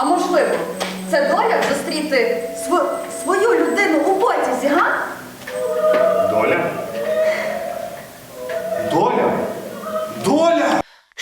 А можливо, це доля зустріти св- свою людину у потязі, га?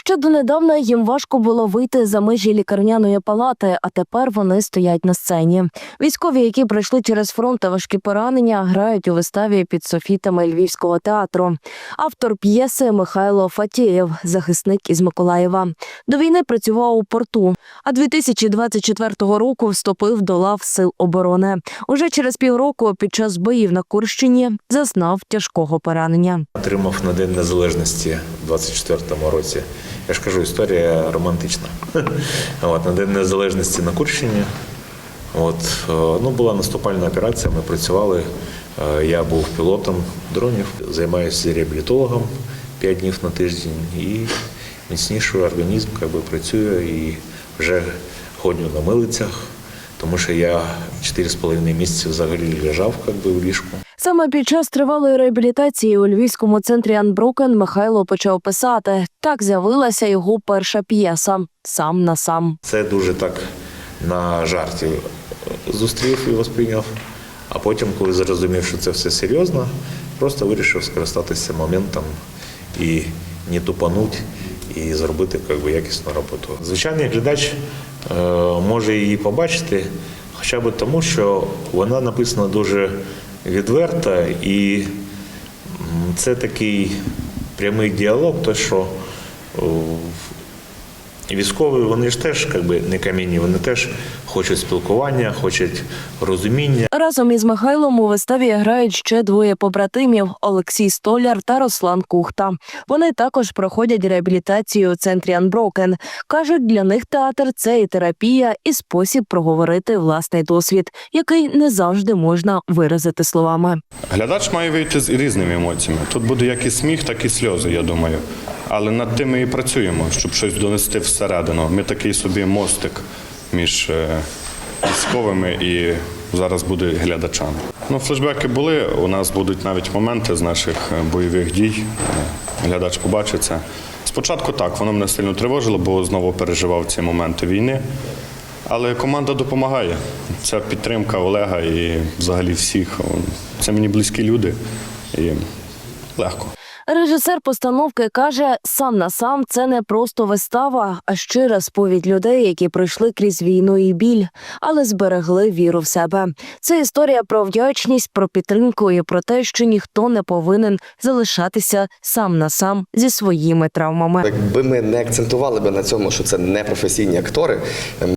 Ще донедавна їм важко було вийти за межі лікарняної палати, а тепер вони стоять на сцені. Військові, які пройшли через фронт та важкі поранення, грають у виставі під софітами Львівського театру. Автор п'єси Михайло Фатєєв, захисник із Миколаєва. До війни працював у порту, а 2024 року вступив до лав сил оборони. Уже через півроку під час боїв на Курщині зазнав тяжкого поранення. Отримав на День Незалежності у 24-му році. Я ж кажу, історія романтична. От, на День Незалежності на Курщині. От, е, ну, була наступальна операція, ми працювали. Е, Я був пілотом дронів, займаюся реабілітологом 5 днів на тиждень і міцніший організм як би, працює і вже ходжу на милицях, тому що я 4,5 місяці взагалі лежав як би, в ліжку. Саме під час тривалої реабілітації у львівському центрі Анброкен Михайло почав писати. Так з'явилася його перша п'єса сам на сам. Це дуже так на жарті зустрів і восприйняв. А потім, коли зрозумів, що це все серйозно, просто вирішив скористатися моментом і не тупануть, і зробити як би, якісну роботу. Звичайний глядач е, може її побачити, хоча б тому, що вона написана дуже відверто, і це такий прямий діалог, то що Військові вони ж теж якби не камінні, вони теж хочуть спілкування, хочуть розуміння. Разом із Михайлом у виставі грають ще двоє побратимів Олексій Столяр та Руслан Кухта. Вони також проходять реабілітацію у центрі Анброкен. кажуть, для них театр це і терапія, і спосіб проговорити власний досвід, який не завжди можна виразити словами. Глядач має вийти з різними емоціями. Тут буде як і сміх, так і сльози, я думаю. Але над тим ми і працюємо, щоб щось донести всередину. Ми такий собі мостик між е, військовими і зараз буде глядачами. Ну, флешбеки були. У нас будуть навіть моменти з наших е, бойових дій. Е, Глядач побачить це. Спочатку так, воно мене сильно тривожило, бо знову переживав ці моменти війни. Але команда допомагає. Ця підтримка Олега і взагалі всіх. Це мені близькі люди. І легко. Режисер постановки каже: сам на сам це не просто вистава, а щира сповідь людей, які пройшли крізь війну і біль, але зберегли віру в себе. Це історія про вдячність, про підтримку і про те, що ніхто не повинен залишатися сам на сам зі своїми травмами. Якби ми не акцентували би на цьому, що це не професійні актори, ем,